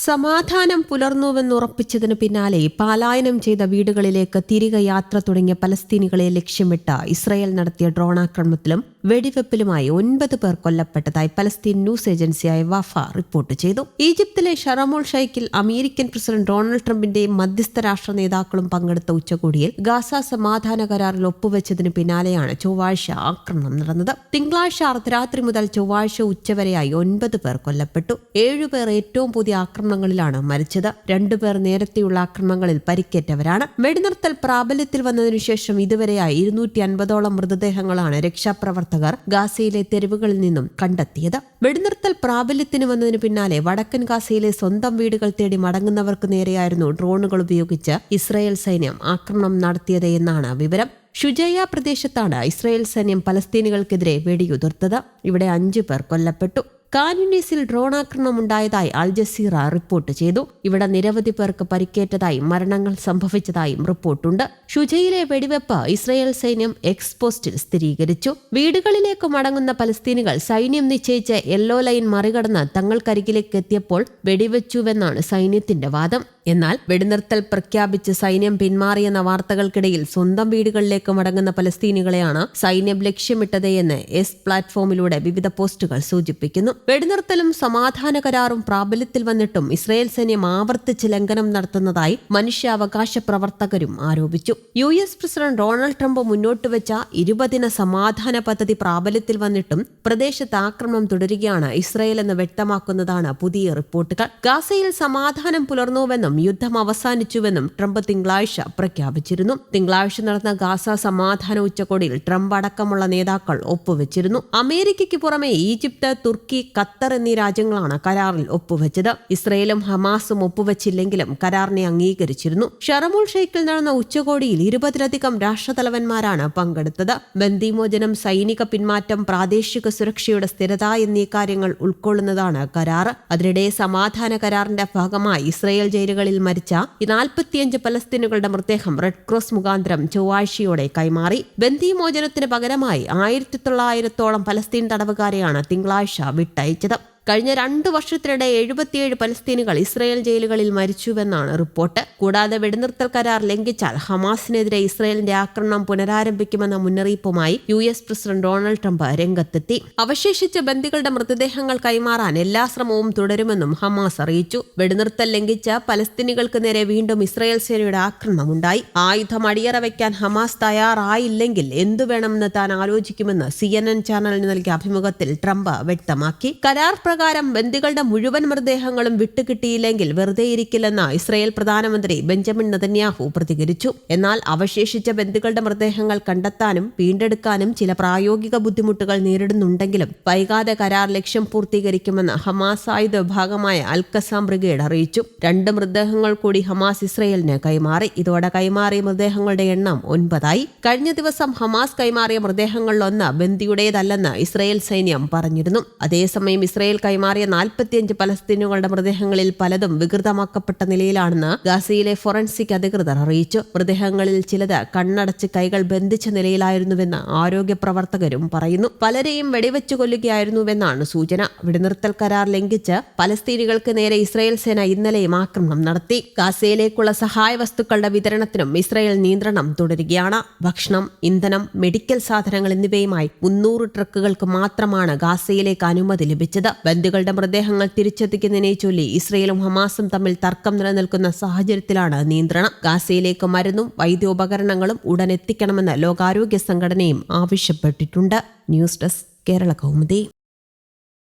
സമാധാനം പുലർന്നുവെന്നുറപ്പിച്ചതിനു പിന്നാലെ പലായനം ചെയ്ത വീടുകളിലേക്ക് തിരികെ യാത്ര തുടങ്ങിയ പലസ്തീനികളെ ലക്ഷ്യമിട്ട് ഇസ്രയേൽ നടത്തിയ ഡ്രോൺ ആക്രമണത്തിലും വെടിവെപ്പിലുമായി ഒൻപത് പേർ കൊല്ലപ്പെട്ടതായി പലസ്തീൻ ന്യൂസ് ഏജൻസിയായ വഫ റിപ്പോർട്ട് ചെയ്തു. ഈജിപ്തിലെ ഷറമോൾ ഷൈക്കിൽ അമേരിക്കൻ പ്രസിഡന്റ് ഡൊണാൾഡ് ട്രംപിന്റെയും മധ്യസ്ഥ രാഷ്ട്ര നേതാക്കളും പങ്കെടുത്ത ഉച്ചകോടിയിൽ ഗാസ സമാധാന കരാറിൽ ഒപ്പുവെച്ചതിന് പിന്നാലെയാണ് ചൊവ്വാഴ്ച ആക്രമണം നടന്നത്. തിങ്കളാഴ്ച അർദ്ധരാത്രി മുതൽ ചൊവ്വാഴ്ച ഉച്ചവരെയായി ഒൻപത് പേർ കൊല്ലപ്പെട്ടു. ഏഴുപേർ ഏറ്റവും പുതിയ ആക്രമണങ്ങളിലാണ് മരിച്ചത്. രണ്ടുപേർ നേരത്തെയുള്ള ആക്രമണങ്ങളിൽ പരിക്കേറ്റവരാണ്. വെടിനിർത്തൽ പ്രാബല്യത്തിൽ വന്നതിനുശേഷം ഇതുവരെയായി ഇരുന്നൂറ്റി അൻപതോളം മൃതദേഹങ്ങളാണ് രക്ഷാപ്രവർത്തകർ ഗാസയിലെ തെരുവുകളിൽ നിന്നും കണ്ടെത്തിയത്. വെടിനിർത്തൽ പ്രാബല്യത്തിന് വന്നതിന് പിന്നാലെ വടക്കൻ ഗാസയിലെ സ്വന്തം വീടുകൾ തേടി മടങ്ങുന്നവർക്ക് നേരെയായിരുന്നു ഡ്രോണുകൾ ഉപയോഗിച്ച് ഇസ്രായേൽ സൈന്യം ആക്രമണം നടത്തിയത് എന്നാണ് വിവരം. ഷുജയ പ്രദേശത്താണ് ഇസ്രായേൽ സൈന്യം പലസ്തീനികൾക്കെതിരെ വെടിയുതിർത്തത്. ഇവിടെ അഞ്ചു പേർ കൊല്ലപ്പെട്ടു. കാനുനീസിൽ ഡ്രോൺ ആക്രമണം ഉണ്ടായതായി അൽ ജസീറ റിപ്പോർട്ട് ചെയ്തു. ഇവിടെ നിരവധി പേർക്ക് പരിക്കേറ്റതായും മരണങ്ങൾ സംഭവിച്ചതായും റിപ്പോർട്ടുണ്ട്. ഷുജയിലെ വെടിവെപ്പ് ഇസ്രയേൽ സൈന്യം എക്സ്പോസ്റ്റിൽ സ്ഥിരീകരിച്ചു. വീടുകളിലേക്ക് മടങ്ങുന്ന പലസ്തീനികൾ സൈന്യം നിശ്ചയിച്ച യെല്ലോ ലൈൻ മറികടന്ന് തങ്ങൾക്കരികിലേക്ക് എത്തിയപ്പോൾ വെടിവെച്ചുവെന്നാണ് സൈന്യത്തിന്റെ വാദം. എന്നാൽ വെടിനിർത്തൽ പ്രഖ്യാപിച്ച് സൈന്യം പിന്മാറിയെന്ന വാർത്തകൾക്കിടയിൽ സ്വന്തം വീടുകളിലേക്ക് മടങ്ങുന്ന പലസ്തീനികളെയാണ് സൈന്യം ലക്ഷ്യമിട്ടത് എന്ന് എസ് പ്ലാറ്റ്ഫോമിലൂടെ വിവിധ പോസ്റ്റുകൾ സൂചിപ്പിക്കുന്നു. വെടിനിർത്തലും സമാധാന കരാറും പ്രാബല്യത്തിൽ വന്നിട്ടും ഇസ്രയേൽ സൈന്യം ആവർത്തിച്ച് ലംഘനം നടത്തുന്നതായി മനുഷ്യാവകാശ പ്രവർത്തകരും ആരോപിച്ചു. U S president Donald Trump മുന്നോട്ട് വെച്ച ഇരുപതിന സമാധാന പദ്ധതി പ്രാബല്യത്തിൽ വന്നിട്ടും പ്രദേശത്ത് ആക്രമണം തുടരുകയാണ് ഇസ്രയേൽ എന്ന് വ്യക്തമാക്കുന്നതാണ് പുതിയ റിപ്പോർട്ടുകൾ. ഗാസയിൽ സമാധാനം പുലർന്നുവെന്നും യുദ്ധം അവസാനിച്ചുവെന്നും ട്രംപ് തിങ്കളാഴ്ച പ്രഖ്യാപിച്ചിരുന്നു. തിങ്കളാഴ്ച നടന്ന ഗാസ സമാധാന ഉച്ചകോടിയിൽ ട്രംപ് അടക്കമുള്ള നേതാക്കൾ ഒപ്പുവെച്ചിരുന്നു. അമേരിക്കയ്ക്ക് പുറമെ ഈജിപ്ത് തുർക്കി ഖത്തർ എന്നീ രാജ്യങ്ങളാണ് കരാറിൽ ഒപ്പുവെച്ചത്. ഇസ്രയേലും ഹമാസും ഒപ്പുവെച്ചില്ലെങ്കിലും കരാറിനെ അംഗീകരിച്ചിരുന്നു. ഷറമുൾ ഷെയ്ഖിൽ നടന്ന ഉച്ചകോടിയിൽ ഇരുപതിലധികം രാഷ്ട്രതലവന്മാരാണ് പങ്കെടുത്തത്. ബന്ദിമോചനം സൈനിക പിന്മാറ്റം പ്രാദേശിക സുരക്ഷയുടെ സ്ഥിരത എന്നീ കാര്യങ്ങൾ ഉൾക്കൊള്ളുന്നതാണ് കരാർ. അതിനിടെ സമാധാന കരാറിന്റെ ഭാഗമായി ഇസ്രയേൽ ജയിലുകളിൽ മരിച്ച നാൽപ്പത്തിയഞ്ച് പലസ്തീനുകളുടെ മൃതദേഹം റെഡ് ക്രോസ് മുഖാന്തരം ചൊവ്വാഴ്ചയോടെ കൈമാറി. ബന്ദിമോചനത്തിന് പകരമായി ആയിരത്തി തൊള്ളായിരത്തോളം പലസ്തീൻ തടവുകാരെയാണ് തിങ്കളാഴ്ച വിട്ടയച്ചത്. കഴിഞ്ഞ രണ്ട് വർഷത്തിനിടെ എഴുപത്തിയേഴ് പലസ്തീനുകൾ ഇസ്രായേൽ ജയിലുകളിൽ മരിച്ചുവെന്നാണ് റിപ്പോർട്ട്. കൂടാതെ വെടിനിർത്തൽ കരാർ ലംഘിച്ചാൽ ഹമാസിനെതിരെ ഇസ്രായേലിന്റെ ആക്രമണം പുനരാരംഭിക്കുമെന്ന മുന്നറിയിപ്പുമായി U S president Donald Trump രംഗത്തെത്തി. അവശേഷിച്ച ബന്ദികളുടെ മൃതദേഹങ്ങൾ കൈമാറാൻ എല്ലാ ശ്രമവും തുടരുമെന്നും ഹമാസ് അറിയിച്ചു. വെടിനിർത്തൽ ലംഘിച്ച പലസ്തീനികൾക്ക് നേരെ വീണ്ടും ഇസ്രായേൽ സേനയുടെ ആക്രമണമുണ്ടായി. ആയുധം അടിയറ വയ്ക്കാൻ ഹമാസ് തയ്യാറായില്ലെങ്കിൽ എന്തു വേണമെന്ന് താൻ ആലോചിക്കുമെന്ന് സി എൻ എൻ ചാനലിന് നൽകിയ അഭിമുഖത്തിൽ ട്രംപ് വ്യക്തമാക്കി. കരാർ പ്രകാരം ബന്ദികളുടെ മുഴുവൻ മൃതദേഹങ്ങളും വിട്ടുകിട്ടിയില്ലെങ്കിൽ വെറുതെയിരിക്കില്ലെന്ന് ഇസ്രായേൽ പ്രധാനമന്ത്രി ബെഞ്ചമിൻ നെതന്യാഹു പ്രതികരിച്ചു. എന്നാൽ അവശേഷിച്ച ബന്ദികളുടെ മൃതദേഹങ്ങൾ കണ്ടെത്താനും വീണ്ടെടുക്കാനും ചില പ്രായോഗിക ബുദ്ധിമുട്ടുകൾ നേരിടുന്നുണ്ടെങ്കിലും വൈകാതെ കരാർ ലക്ഷ്യം പൂർത്തീകരിക്കുമെന്ന് ഹമാസ് ആയുധ വിഭാഗമായ അൽക്കസാം ബ്രിഗേഡ് അറിയിച്ചു. രണ്ട് മൃതദേഹങ്ങൾ കൂടി ഹമാസ് ഇസ്രയേലിന് കൈമാറി. ഇതോടെ കൈമാറിയ മൃതദേഹങ്ങളുടെ എണ്ണം ഒൻപതായി. കഴിഞ്ഞ ദിവസം ഹമാസ് കൈമാറിയ മൃതദേഹങ്ങളിലൊന്ന് ബന്ദിയുടേതല്ലെന്ന് ഇസ്രയേൽ സൈന്യം പറഞ്ഞിരുന്നു. അതേസമയം ഇസ്രയേൽ കൈമാറിയ നാൽപ്പത്തിയഞ്ച് പലസ്തീനുകളുടെ മൃതദേഹങ്ങളിൽ പലതും വികൃതമാക്കപ്പെട്ട നിലയിലാണെന്ന് ഗാസയിലെ ഫോറൻസിക് അധികൃതർ അറിയിച്ചു. മൃതദേഹങ്ങളിൽ ചിലത് കണ്ണടച്ച് കൈകൾ ബന്ധിച്ച നിലയിലായിരുന്നുവെന്ന് ആരോഗ്യ പ്രവർത്തകരും പറയുന്നു. പലരെയും വെടിവെച്ചു കൊല്ലുകയായിരുന്നുവെന്നാണ് സൂചന. വെടിനിർത്തൽ കരാർ ലംഘിച്ച് പലസ്തീനികൾക്ക് നേരെ ഇസ്രായേൽ സേന ഇന്നലെയും ആക്രമണം നടത്തി. ഗാസയിലേക്കുള്ള സഹായ വസ്തുക്കളുടെ വിതരണത്തിനും ഇസ്രായേൽ നിയന്ത്രണം തുടരുകയാണ്. ഭക്ഷണം ഇന്ധനം മെഡിക്കൽ സാധനങ്ങൾ എന്നിവയുമായി മുന്നൂറ് ട്രക്കുകൾക്ക് മാത്രമാണ് ഗാസയിലേക്ക് അനുമതി ലഭിച്ചത്. ബന്ദികളുടെ മൃതദേഹങ്ങൾ തിരിച്ചെത്തിക്കുന്നതിനെ ചൊല്ലി ഇസ്രയേലും ഹമാസും തമ്മിൽ തർക്കം നിലനിൽക്കുന്ന സാഹചര്യത്തിലാണ് നിയന്ത്രണം. ഗാസയിലേക്ക് മരുന്നും വൈദ്യോപകരണങ്ങളും ഉടൻ എത്തിക്കണമെന്ന് ലോകാരോഗ്യ സംഘടനയും ആവശ്യപ്പെട്ടിട്ടുണ്ട്. News desk Kerala Kaumudi.